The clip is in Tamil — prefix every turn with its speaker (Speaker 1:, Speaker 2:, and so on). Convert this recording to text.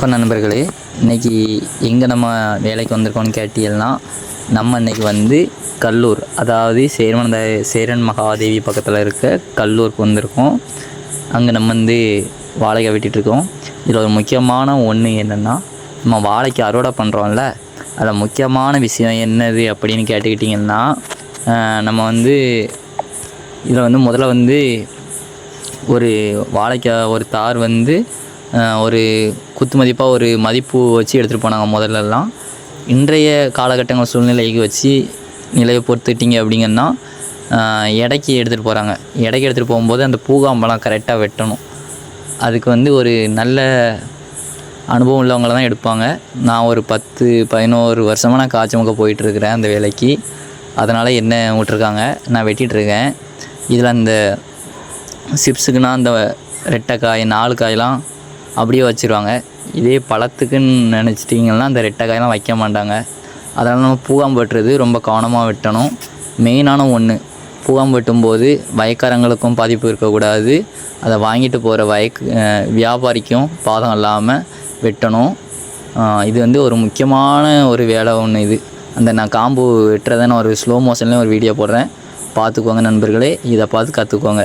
Speaker 1: வணக்கம் நண்பர்களே. இன்னைக்கு எங்கே நம்ம வேலைக்கு வந்திருக்கோம்னு கேட்டீங்கன்னா நம்ம இன்னைக்கு வந்து கல்லூர் அதாவது சேரன் சேரன் மகாதேவி பக்கத்தில் இருக்க கல்லூருக்கு வந்திருக்கோம். அங்கே நம்ம வந்து வாழைக்காய் வெட்டிட்டு இருக்கோம். இதில் ஒரு முக்கியமான ஒன்று என்னென்னா நம்ம வாழைக்கு அறுவடை பண்ணுறோம்ல அதில் முக்கியமான விஷயம் என்னது அப்படின்னு கேட்டுக்கிட்டிங்கன்னா நம்ம வந்து இதில் வந்து முதல்ல வந்து ஒரு வாழைக்காய் ஒரு தார் வந்து ஒரு குத்து மதிப்பாக ஒரு மதிப்பு வச்சு எடுத்துகிட்டு போனாங்க முதல்லலாம். இன்றைய காலகட்டங்கள் சூழ்நிலைக்கு வச்சு நிலையை பொறுத்துக்கிட்டிங்க அப்படிங்கன்னா எடைக்கு எடுத்துகிட்டு போகிறாங்க எடைக்கு எடுத்துகிட்டு போகும்போது அந்த பூகாம்பெல்லாம் கரெக்டாக வெட்டணும். அதுக்கு வந்து ஒரு நல்ல அனுபவம் உள்ளவங்கள தான் எடுப்பாங்க. நான் ஒரு பத்து பதினோரு வருஷமாக நான் காய்ச்சமுக்க போயிட்டுருக்கிறேன் அந்த வேலைக்கு. அதனால் என்ன விட்டுருக்காங்க? நான் வெட்டிகிட்ருக்கேன் இதில் அந்த சிப்ஸுக்குன்னா அந்த ரெட்டை காய் நாலு காயெலாம் அப்படியே வச்சுருவாங்க. இதே பழத்துக்குன்னு நினச்சிட்டிங்கன்னா அந்த ரெட்டை காயெல்லாம் வைக்க மாட்டாங்க. அதனால் நம்ம பூவாம் வெட்டுறது ரொம்ப கவனமாக வெட்டணும். மெயினான ஒன்று பூவாம் வெட்டும்போது வயக்காரங்களுக்கும் பாதிப்பு இருக்கக்கூடாது. அதை வாங்கிட்டு போகிற வயக் வியாபாரிக்கும் பாதம் இல்லாமல் வெட்டணும். இது வந்து ஒரு முக்கியமான ஒரு வேலை ஒன்று இது. அந்த நான் காம்பு வெட்டுறதை நான் ஒரு ஸ்லோ மோஷன்லேயும் ஒரு வீடியோ போடுறேன். பார்த்துக்கோங்க நண்பர்களே இதை பார்த்து கற்றுக்கோங்க